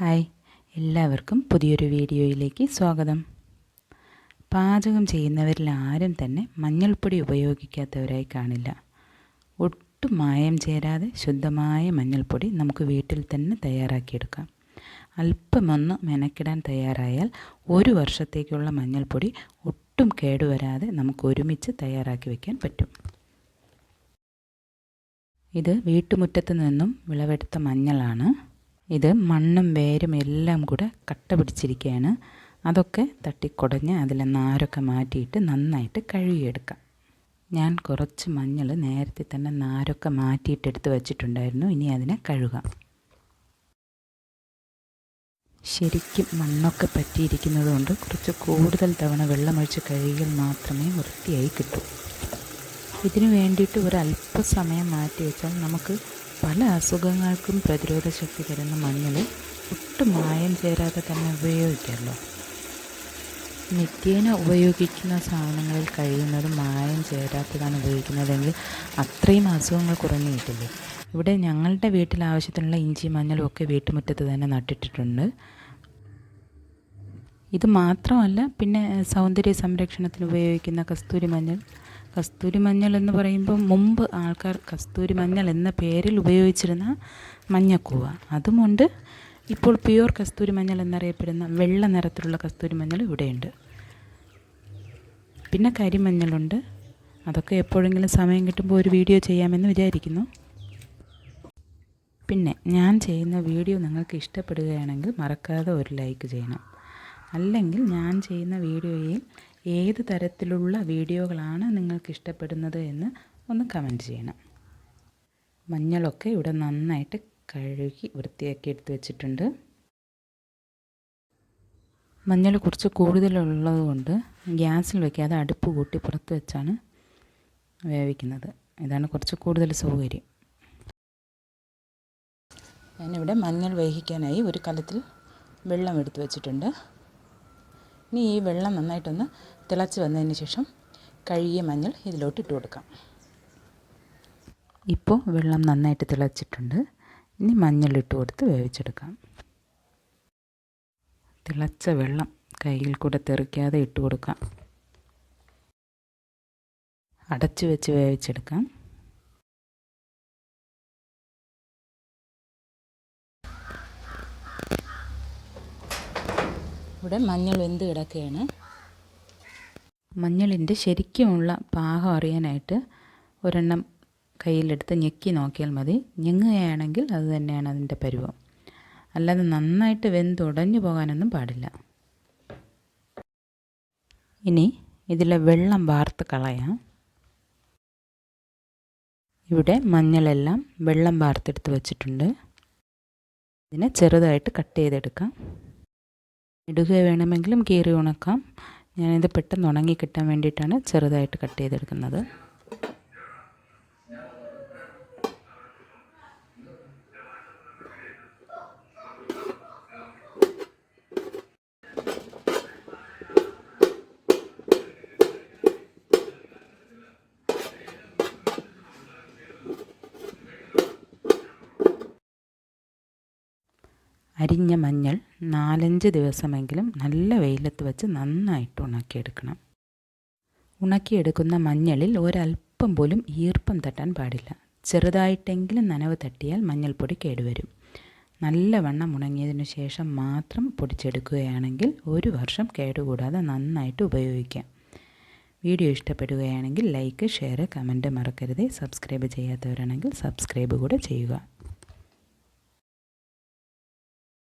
Hi. എല്ലാവർക്കും പുതിയൊരു വീഡിയോയിലേക്ക് സ്വാഗതം. പാചകം ചെയ്യുന്നവരിൽ ആരും തന്നെ മഞ്ഞൾപ്പൊടി ഉപയോഗിക്കാത്തവരായി കാണില്ല. ഒട്ടും മായം ചേരാതെ ശുദ്ധമായ മഞ്ഞൾപ്പൊടി നമുക്ക് വീട്ടിൽ തന്നെ തയ്യാറാക്കിയെടുക്കാം. അല്പമൊന്ന് മെനക്കിടാൻ തയ്യാറായാൽ ഒരു വർഷത്തേക്കുള്ള മഞ്ഞൾപ്പൊടി ഒട്ടും കേടുവരാതെ നമുക്ക് ഒരുമിച്ച് തയ്യാറാക്കി വയ്ക്കാൻ പറ്റും. ഇത് വീട്ടുമുറ്റത്ത് നിന്നും വിളവെടുത്ത മഞ്ഞളാണ്. ഇത് മണ്ണും വേരും എല്ലാം കൂടെ കട്ട പിടിച്ചിരിക്കുകയാണ് അതൊക്കെ തട്ടിക്കുടഞ്ഞ് അതിലെ നാരൊക്കെ മാറ്റിയിട്ട് നന്നായിട്ട് കഴുകിയെടുക്കാം. ഞാൻ കുറച്ച് മഞ്ഞൾ നേരത്തെ തന്നെ നാരൊക്കെ മാറ്റിയിട്ട് എടുത്ത് വച്ചിട്ടുണ്ടായിരുന്നു. ഇനി അതിനെ കഴുകാം. ശരിക്കും മണ്ണൊക്കെ പറ്റിയിരിക്കുന്നത് കൊണ്ട് കുറച്ച് കൂടുതൽ തവണ വെള്ളമൊഴിച്ച് കഴുകിയാൽ മാത്രമേ വൃത്തിയായി കിട്ടൂ. ഇതിനു വേണ്ടിയിട്ട് ഒരല്പസമയം മാറ്റി വെച്ചാൽ നമുക്ക് പല അസുഖങ്ങൾക്കും പ്രതിരോധ ശക്തി തരുന്ന മഞ്ഞൾ ഒട്ടും മായം ചേരാതെ തന്നെ ഉപയോഗിക്കാമല്ലോ നിത്യേന ഉപയോഗിക്കുന്ന സാധനങ്ങളിൽ കഴിയുന്നത് മായം ചേരാത്തതാണ് ഉപയോഗിക്കുന്നതെങ്കിൽ അത്രയും അസുഖങ്ങൾ കുറഞ്ഞു കിട്ടില്ലേ ഇവിടെ ഞങ്ങളുടെ വീട്ടിൽ ആവശ്യത്തിനുള്ള ഇഞ്ചി മഞ്ഞളും ഒക്കെ വീട്ടുമുറ്റത്ത് തന്നെ നട്ടിട്ടിട്ടുണ്ട്. ഇത് മാത്രമല്ല പിന്നെ സൗന്ദര്യ സംരക്ഷണത്തിന് ഉപയോഗിക്കുന്ന കസ്തൂരി മഞ്ഞൾ കസ്തൂരി മഞ്ഞൾ എന്ന് പറയുമ്പോൾ മുമ്പ് ആൾക്കാർ കസ്തൂരി മഞ്ഞൾ എന്ന പേരിൽ ഉപയോഗിച്ചിരുന്ന മഞ്ഞക്കൂവ. അതുമുണ്ട്. ഇപ്പോൾ പ്യുവർ കസ്തൂരി മഞ്ഞൾ എന്നറിയപ്പെടുന്ന വെള്ള നിറത്തിലുള്ള കസ്തൂരി മഞ്ഞൾ ഇവിടെയുണ്ട്. പിന്നെ കരിമഞ്ഞളുണ്ട് അതൊക്കെ എപ്പോഴെങ്കിലും സമയം കിട്ടുമ്പോൾ ഒരു വീഡിയോ ചെയ്യാമെന്ന് വിചാരിക്കുന്നു. പിന്നെ ഞാൻ ചെയ്യുന്ന വീഡിയോ നിങ്ങൾക്ക് ഇഷ്ടപ്പെടുകയാണെങ്കിൽ മറക്കാതെ ഒരു ലൈക്ക് ചെയ്യണം. അല്ലെങ്കിൽ ഞാൻ ചെയ്യുന്ന വീഡിയോയിൽ ഏത് തരത്തിലുള്ള വീഡിയോകളാണ് നിങ്ങൾക്ക് ഇഷ്ടപ്പെടുന്നത് എന്ന് ഒന്ന് കമന്റ് ചെയ്യണം. മഞ്ഞളൊക്കെ ഇവിടെ നന്നായിട്ട് കഴുകി വൃത്തിയാക്കി എടുത്ത് വെച്ചിട്ടുണ്ട്. മഞ്ഞൾ കുറച്ച് കൂടുതലുള്ളത് കൊണ്ട് ഗ്യാസിൽ വെക്കാതെ അടുപ്പ് കൂട്ടി പുറത്ത് വെച്ചാണ് വേവിക്കുന്നത്. ഇതാണ് കുറച്ച് കൂടുതൽ സൗകര്യം. ഞാനിവിടെ മഞ്ഞൾ വേവിക്കാനായി ഒരു കലത്തിൽ വെള്ളം എടുത്തു വെച്ചിട്ടുണ്ട്. ഇനി ഈ വെള്ളം നന്നായിട്ടൊന്ന് തിളച്ച് വന്നതിന് ശേഷം കഴുകിയ മഞ്ഞൾ ഇതിലോട്ട് ഇട്ട് കൊടുക്കാം. ഇപ്പോൾ വെള്ളം നന്നായിട്ട് തിളച്ചിട്ടുണ്ട്. ഇനി മഞ്ഞൾ ഇട്ട് കൊടുത്ത് വേവിച്ചെടുക്കാം. തിളച്ച വെള്ളം കയ്യിൽ കൂടെ തെറിക്കാതെ ഇട്ട് കൊടുക്കാം. അടച്ചു വെച്ച് വേവിച്ചെടുക്കാം. ഇവിടെ മഞ്ഞൾ വെന്ത് കിടക്കുകയാണ്. മഞ്ഞളിന്റെ ശരിക്കുമുള്ള പാകം അറിയാനായിട്ട് ഒരെണ്ണം കയ്യിലെടുത്ത് ഞെക്കി നോക്കിയാൽ മതി. ഞെങ്ങുകയാണെങ്കിൽ അത് തന്നെയാണ് അതിന്റെ പരുവം. അല്ലാതെ നന്നായിട്ട് വെന്തുടഞ്ഞു പോകാനൊന്നും പാടില്ല. ഇനി ഇതിലെ വെള്ളം വാർത്ത് കളയാം. ഇവിടെ മഞ്ഞളെല്ലാം വെള്ളം വാർത്തെടുത്ത് വെച്ചിട്ടുണ്ട്. ഇതിനെ ചെറുതായിട്ട് കട്ട് ചെയ്തെടുക്കാം. ഇടുക വേണമെങ്കിലും കീറി ഉണക്കാം. ഞാനിത് പെട്ടെന്ന് ഉണങ്ങി കിട്ടാൻ വേണ്ടിയിട്ടാണ് ചെറുതായിട്ട് കട്ട് ചെയ്തെടുക്കുന്നത്. അരിഞ്ഞ മഞ്ഞൾ നാലഞ്ച് ദിവസമെങ്കിലും നല്ല വെയിലത്ത് വെച്ച് നന്നായിട്ട് ഉണക്കിയെടുക്കണം. ഉണക്കിയെടുക്കുന്ന മഞ്ഞളിൽ ഒരല്പം പോലും ഈർപ്പം തട്ടാൻ പാടില്ല. ചെറുതായിട്ടെങ്കിലും നനവ് തട്ടിയാൽ മഞ്ഞൾപ്പൊടി കേടുവരും. നല്ലവണ്ണം ഉണങ്ങിയതിനു ശേഷം മാത്രം പൊടിച്ചെടുക്കുകയാണെങ്കിൽ ഒരു വർഷം കേടുകൂടാതെ നന്നായിട്ട് ഉപയോഗിക്കാം. വീഡിയോ ഇഷ്ടപ്പെടുകയാണെങ്കിൽ ലൈക്ക് ഷെയർ കമന്റ് മറക്കരുത്. സബ്സ്ക്രൈബ് ചെയ്യാത്തവരാണെങ്കിൽ സബ്സ്ക്രൈബ് കൂടെ ചെയ്യുക.